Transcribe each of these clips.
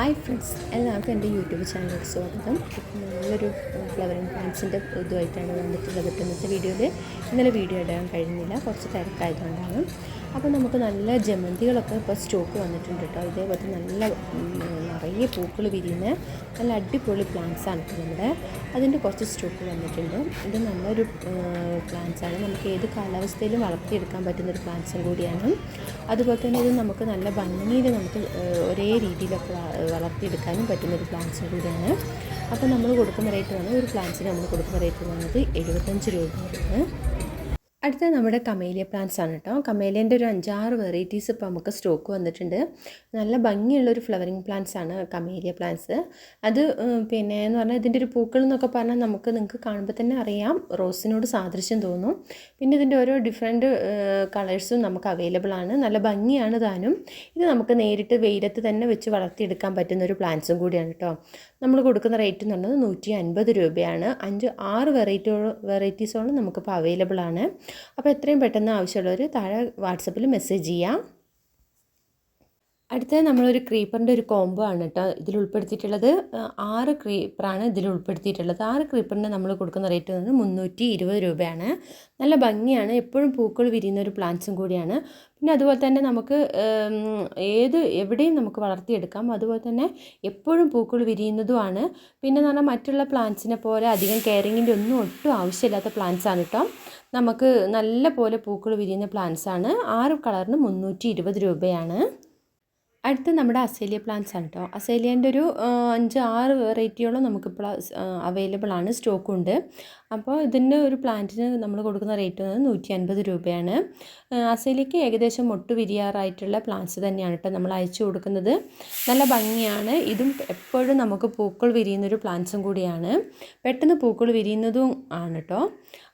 Hi friends എല്ലാവർക്കും എന്റെ YouTube ചാനലിലേക്ക് സ്വാഗതം. നല്ലൊരു ഫ്ലവറിങ് പ്ലാന്റ്സിന്റെ ഇതുമായിട്ടാണ് വന്നിട്ടുള്ളത്. ഇന്നത്തെ വീഡിയോയിൽ ഇന്നലെ വീഡിയോ ഇടാൻ കഴിഞ്ഞില്ല. കുറച്ച് തിരക്കായതുകൊണ്ടാണ്. അപ്പോൾ നമുക്ക് നല്ല ജമന്തികളൊക്കെ ഇപ്പോൾ സ്റ്റോക്ക് വന്നിട്ടുണ്ട് കേട്ടോ ഇതേപോലത്തെ നല്ല നിറയെ പൂക്കൾ വിരിയുന്ന നല്ല അടിപൊളി പ്ലാന്റ്സ് ആണ് ഇപ്പോൾ നമ്മുടെ. അതിന്റെ കുറച്ച് സ്റ്റോക്ക് വന്നിട്ടുണ്ട്. ഇത് നല്ലൊരു പ്ലാന്റ്സ് ആണ്. നമുക്ക് ഏത് കാലാവസ്ഥയിലും വളർത്തിയെടുക്കാൻ പറ്റുന്ന ഒരു പ്ലാന്റ്സും കൂടിയാണ്. അതുപോലെ തന്നെ ഇത് നമുക്ക് നല്ല ഭംഗിയിൽ നമുക്ക് ഒരേ രീതിയിലൊക്കെ വളർത്തിയെടുക്കാനും പറ്റുന്ന ഒരു പ്ലാന്റ്സും കൂടിയാണ്. അപ്പോൾ നമ്മൾ കൊടുക്കുന്ന റേറ്റ് വന്നത് ഒരു പ്ലാന്റ്സിന് നമ്മൾ കൊടുക്കുന്ന റേറ്റ് വന്നത് എഴുപത്തഞ്ച് രൂപയാണ് അടുത്ത നമ്മുടെ കമേലിയ പ്ലാന്റ്സ് ആണ് കേട്ടോ കമേലിയന്റെ ഒരു അഞ്ചാറ് വെറൈറ്റീസ് ഇപ്പോൾ നമുക്ക് സ്റ്റോക്ക് വന്നിട്ടുണ്ട്. നല്ല ഭംഗിയുള്ള ഒരു ഫ്ലവറിങ് പ്ലാന്റ്സ് ആണ് കമേലിയ പ്ലാന്റ്സ് അത് പിന്നെ എന്ന് പറഞ്ഞാൽ ഇതിന്റെ ഒരു പൂക്കൾ എന്നൊക്കെ പറഞ്ഞാൽ നമുക്ക് നിങ്ങൾക്ക് കാണുമ്പോൾ തന്നെ അറിയാം. റോസിനോട് സാദൃശ്യം തോന്നും. പിന്നെ ഇതിന്റെ ഓരോ ഡിഫറെന്റ് കളേഴ്സും നമുക്ക് അവൈലബിൾ ആണ്. നല്ല ഭംഗിയാണ് താനും. ഇത് നമുക്ക് നേരിട്ട് വെയിലത്ത് തന്നെ വെച്ച് വളർത്തിയെടുക്കാൻ പറ്റുന്ന ഒരു പ്ലാന്റ്സും കൂടിയാണ് കേട്ടോ നമ്മൾ കൊടുക്കുന്ന റേറ്റ് എന്ന് പറഞ്ഞത് നൂറ്റി അൻപത് രൂപയാണ്. അഞ്ച് ആറ് വെറൈറ്റിയോളം വെറൈറ്റീസോളം നമുക്കിപ്പോൾ അവൈലബിൾ ആണ്. അപ്പോൾ എത്രയും പെട്ടെന്ന് ആവശ്യമുള്ളവർ താഴെ വാട്സപ്പിൽ മെസ്സേജ് ചെയ്യാം. അടുത്തത് നമ്മളൊരു ക്രീപ്പറിന്റെ ഒരു കോംബോ ആണ് കേട്ടോ ഇതിൽ ഉൾപ്പെടുത്തിയിട്ടുള്ളത്. ആറ് ക്രീപ്പറാണ് ഇതിൽ ഉൾപ്പെടുത്തിയിട്ടുള്ളത്. ആറ് ക്രീപ്പറിന് നമ്മൾ കൊടുക്കുന്ന റേറ്റ് വന്നത് മുന്നൂറ്റി ഇരുപത് രൂപയാണ്. നല്ല ഭംഗിയാണ്. എപ്പോഴും പൂക്കൾ വിരിയുന്ന ഒരു പ്ലാന്റ്സും കൂടിയാണ്. പിന്നെ അതുപോലെ തന്നെ നമുക്ക് ഏത് എവിടെയും നമുക്ക് വളർത്തിയെടുക്കാം. അതുപോലെ തന്നെ എപ്പോഴും പൂക്കൾ വിരിയുന്നതുമാണ് പിന്നെ എന്ന് പറഞ്ഞാൽ മറ്റുള്ള പ്ലാന്റ്സിനെ പോലെ അധികം കെയറിങ്ങിന്റെ ഒന്നും ഒട്ടും ആവശ്യമില്ലാത്ത പ്ലാന്റ്സ് ആണ് കേട്ടോ. നമുക്ക് നല്ല പോലെ പൂക്കൾ വിരിയുന്ന പ്ലാന്റ്സ് ആണ്. ആറ് കളറിന് മുന്നൂറ്റി രൂപയാണ്. അടുത്ത നമ്മുടെ അസേലിയ പ്ലാന്റ്സ് ആണ് കേട്ടോ അസേലിയന്റെ ഒരു അഞ്ച് ആറ് വെറൈറ്റിയോളം നമുക്കിപ്പോൾ അവൈലബിൾ ആണ് സ്റ്റോക്കുണ്ട് അപ്പോൾ ഇതിന്റെ ഒരു പ്ലാന്റിന് നമ്മൾ കൊടുക്കുന്ന റേറ്റ് വന്നത് നൂറ്റി അൻപത് രൂപയാണ്. അസേലിയയ്ക്ക് ഏകദേശം മൊട്ട് വിരിയാറായിട്ടുള്ള പ്ലാന്റ്സ് തന്നെയാണ് കേട്ടോ നമ്മൾ അയച്ചു കൊടുക്കുന്നത്. നല്ല ഭംഗിയാണ്. ഇതും എപ്പോഴും നമുക്ക് പൂക്കൾ വിരിയുന്നൊരു പ്ലാന്റ്സും കൂടിയാണ്. പെട്ടെന്ന് പൂക്കൾ വിരിയുന്നതും ആണ് കേട്ടോ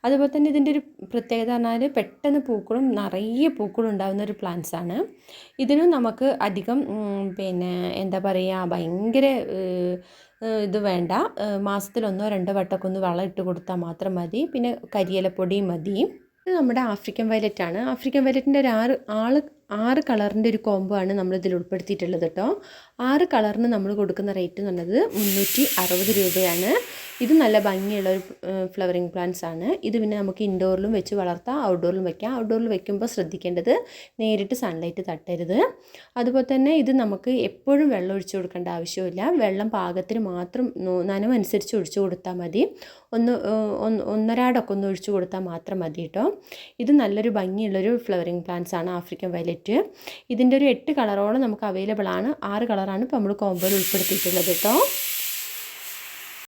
അതുപോലെ തന്നെ ഇതിന്റെ ഒരു പ്രത്യേകത പറഞ്ഞാൽ പെട്ടെന്ന് പൂക്കളും നിറയെ പൂക്കളും ഉണ്ടാകുന്ന ഒരു പ്ലാന്റ്സാണ് ഇതിനും നമുക്ക് അധികം പിന്നെ എന്താ പറയുക ഭയങ്കര ഇത് വേണ്ട. മാസത്തിലൊന്നോ രണ്ടോ വട്ടമൊക്കെ ഒന്ന് വളം ഇട്ട് കൊടുത്താൽ മാത്രം മതി. പിന്നെ കരിയിലപ്പൊടിയും മതി. ഇത് നമ്മുടെ ആഫ്രിക്കൻ വയലറ്റാണ്. ആഫ്രിക്കൻ വയലറ്റിന്റെ ഒരു ആറ് ആൾ ആറ് കളറിന്റെ ഒരു കോംബോ ആണ് നമ്മൾ ഇതിൽ ഉൾപ്പെടുത്തിയിട്ടുള്ളത് കേട്ടോ. ആറ് കളറിന് നമ്മൾ കൊടുക്കുന്ന റേറ്റ് എന്ന് പറഞ്ഞത് മുന്നൂറ്റി അറുപത് രൂപയാണ്. ഇത് നല്ല ഭംഗിയുള്ള ഒരു ഫ്ലവറിങ് പ്ലാന്റ്സ് ആണ്. ഇത് പിന്നെ നമുക്ക് ഇൻഡോറിലും വെച്ച് വളർത്താം ഔട്ട്ഡോറിലും വെക്കാം. ഔട്ട്ഡോറിൽ വെക്കുമ്പോൾ ശ്രദ്ധിക്കേണ്ടത് നേരിട്ട് സൺലൈറ്റ് തട്ടരുത്. അതുപോലെ തന്നെ ഇത് നമുക്ക് എപ്പോഴും വെള്ളം ഒഴിച്ചു കൊടുക്കേണ്ട ആവശ്യമില്ല വെള്ളം പാകത്തിന് മാത്രം നനമനുസരിച്ച് ഒഴിച്ചു കൊടുത്താൽ മതി. ഒന്ന് ഒന്നരാടൊക്കെ ഒന്ന് ഒഴിച്ചു കൊടുത്താൽ മാത്രം മതി കേട്ടോ. ഇത് നല്ലൊരു ഭംഗിയുള്ളൊരു ഫ്ലവറിങ് പ്ലാന്റ്സ് ആണ് ആഫ്രിക്കൻ വയലറ്റ് ഇതിന്റെ ഒരു എട്ട് കളറോളം നമുക്ക് അവൈലബിൾ ആണ്. ആറ് കളറാണ് ഇപ്പോൾ നമ്മൾ കോമ്പോയിൽ ഉൾപ്പെടുത്തിയിട്ടുള്ളത് കേട്ടോ.